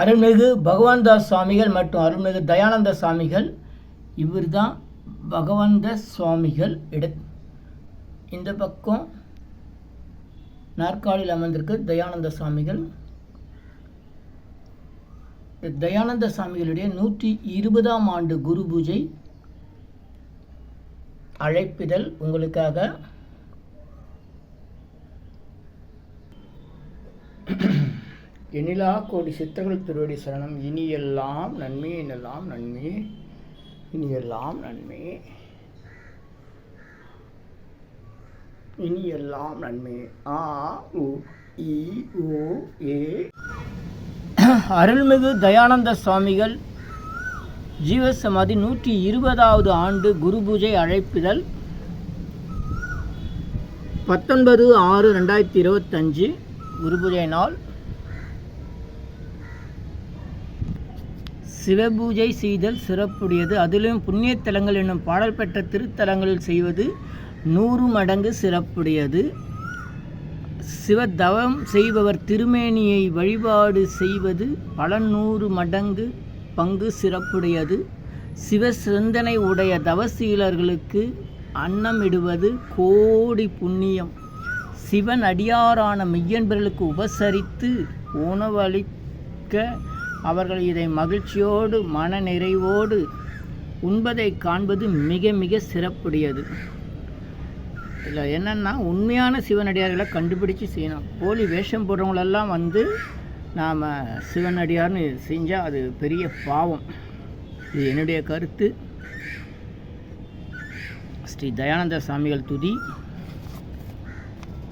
அருள்மிகு பகவான்தாஸ் சுவாமிகள் மற்றும் அருள்மிகு தயானந்த சுவாமிகள் இவர் தான் பகவந்த சுவாமிகள் இட இந்த பக்கம் நாற்காலியில் அமர்ந்திருக்கு தயானந்த சுவாமிகள். தயானந்த சுவாமிகளுடைய நூற்றி இருபதாம் ஆண்டு குரு பூஜை அழைப்பிதழ் உங்களுக்காக. எனிலா கோடி சித்தர்கள் திருவடி சரணம். இனியெல்லாம் நன்மை இனெல்லாம் நன்மை இனியெல்லாம் நன்மை. இனியெல்லாம் நன்மை. ஆ உ இ ஓ ஏ. அருள்மிகு தயானந்த சுவாமிகள் ஜீவசமாதி நூற்றி இருபதாவது ஆண்டு குரு பூஜை அழைப்பிதழ் பத்தொன்பது ஆறு ரெண்டாயிரத்தி இருபத்தஞ்சு குரு பூஜை நாள். சிவபூஜை செய்தல் சிறப்புடையது. அதிலும் புண்ணியத்தலங்கள் என்னும் பாடல் பெற்ற திருத்தலங்களில் செய்வது நூறு மடங்கு சிறப்புடையது. சிவதவம் செய்பவர் திருமேனியை வழிபாடு செய்வது பல நூறு மடங்கு பங்கு சிறப்புடையது. சிவ சிந்தனை உடைய தவசீலர்களுக்கு அன்னமிடுவது கோடி புண்ணியம். சிவன் அடியாரான மெய்யன்பர்களுக்கு உபசரித்து உணவளிக்க அவர்கள் இதை மகிழ்ச்சியோடு மன நிறைவோடு உண்பதை காண்பது மிக மிக சிறப்புடையது. இதில் என்னென்னா உண்மையான சிவனடியார்களை கண்டுபிடிச்சு செய்யணும். போலி வேஷம் போடுறவங்களெல்லாம் வந்து நாம் சிவனடியார்னு செஞ்சால் அது பெரிய பாவம். இது என்னுடைய கருத்து. ஸ்ரீ தயானந்த சாமிகள் துதி.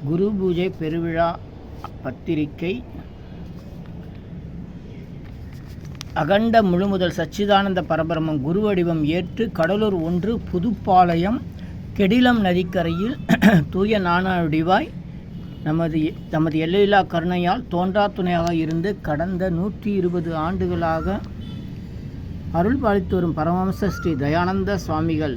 குரு பூஜை பெருவிழா பத்திரிகை. அகண்ட முழுமுதல் சச்சிதானந்த பரபிரமம் குருவடிவம் ஏற்று கடலூர் ஒன்று புதுப்பாளையம் கெடிலம் நதிக்கரையில் தூய நானாடிவாய் நமது நமது எல்லையில்லா கருணையால் தோன்றா துணையாக இருந்து கடந்த நூற்றி இருபது ஆண்டுகளாக அருள் பாலித்து வரும் பரமஹம்ச ஸ்ரீ தயானந்த சுவாமிகள்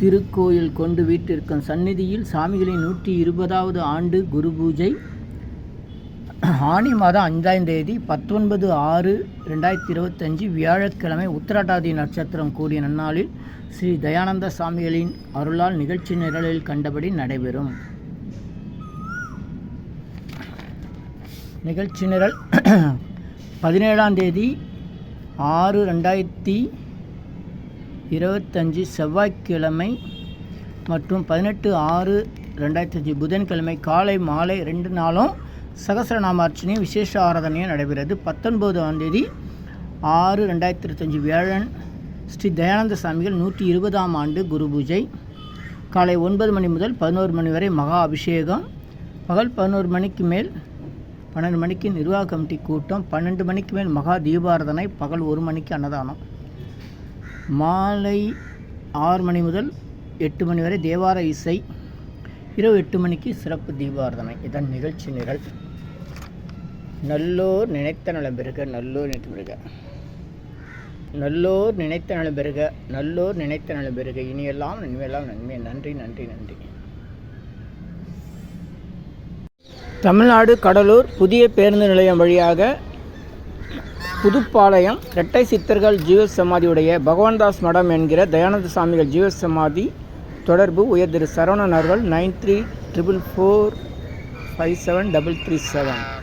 திருக்கோயில் கொண்டு வீட்டிற்கும் சந்நிதியில் சாமிகளின் நூற்றி இருபதாவது ஆண்டு குரு பூஜை. ஆனி மாதம் அஞ்சாம் தேதி பத்தொன்பது ஆறு ரெண்டாயிரத்தி இருபத்தஞ்சி வியாழக்கிழமை உத்திரட்டாதி நட்சத்திரம் கூடிய நன்னாளில் ஸ்ரீ தயானந்த சாமிகளின் அருளால் நிகழ்ச்சி நிரலில் கண்டபடி நடைபெறும். நிகழ்ச்சி நிரல் பதினேழாம் தேதி ஆறு ரெண்டாயிரத்தி இருபத்தஞ்சி செவ்வாய்க்கிழமை மற்றும் பதினெட்டு ஆறு ரெண்டாயிரத்தஞ்சு புதன்கிழமை காலை மாலை ரெண்டு நாளும் சகசிரநாமார்ச்சனையும் விசேஷ ஆராதனையும் நடைபெறுது. பத்தொன்பதாம் தேதி ஆறு ரெண்டாயிரத்தி இருபத்தஞ்சி வியாழன் ஸ்ரீ தயானந்த சாமிகள் நூற்றி இருபதாம் ஆண்டு குரு பூஜை. காலை ஒன்பது மணி முதல் பதினோரு மணி வரை மகா அபிஷேகம். பகல் பதினோரு மணிக்கு மேல் பன்னெண்டு மணிக்கு நிர்வாக கமிட்டி கூட்டம். பன்னெண்டு மணிக்கு மேல் மகா தீபாரதனை. பகல் ஒரு மணிக்கு அன்னதானம். மாலை ஆறு மணி முதல் எட்டு மணி வரை தேவார இசை. இரவு எட்டு மணிக்கு சிறப்பு தீபாரதனை. இதன் நிகழ்ச்சி நிகழ் நல்லோர் நினைத்த நலம் பெருக நல்லோர் நினைத்த பெருக நல்லோர் நினைத்த நலம் பெருக நல்லோர் நினைத்த நலம் பெருக இனியெல்லாம் நன்மையெல்லாம் நன்மை. நன்றி நன்றி நன்றி. தமிழ்நாடு கடலூர் புதிய பேருந்து நிலையம் வழியாக புதுப்பாளையம் இரட்டை சித்தர்கள் ஜீவ சமாதியுடைய பகவான்தாஸ் மடம் என்கிற தயானந்த சாமிகள் ஜீவ சமாதி தொடர்பு உயர் திரு சரவணன் அவர்கள் nine three triple four five seven double three seven.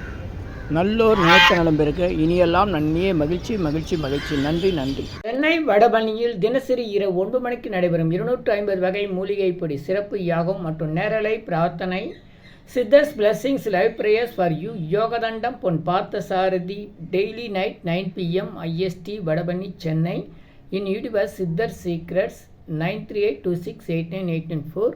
நல்லோர் நினைத்த நலம் இனியெல்லாம் நன்மையே மகிழ்ச்சி மகிழ்ச்சி மகிழ்ச்சி. நன்றி நன்றி. சென்னை வடபணியில் தினசரி இரவு ஒன்பது மணிக்கு நடைபெறும் இருநூற்று ஐம்பது வகை மூலிகை பொடி சிறப்பு யாகம் மற்றும் நேரலை பிரார்த்தனை. Siddhars blessings live prayers for you Yogathandam Pon Parthasarathy daily night nine PM IST Vadapalani Chennai. In YouTuber Siddhar secrets nine three eight two six eight nine eight nine four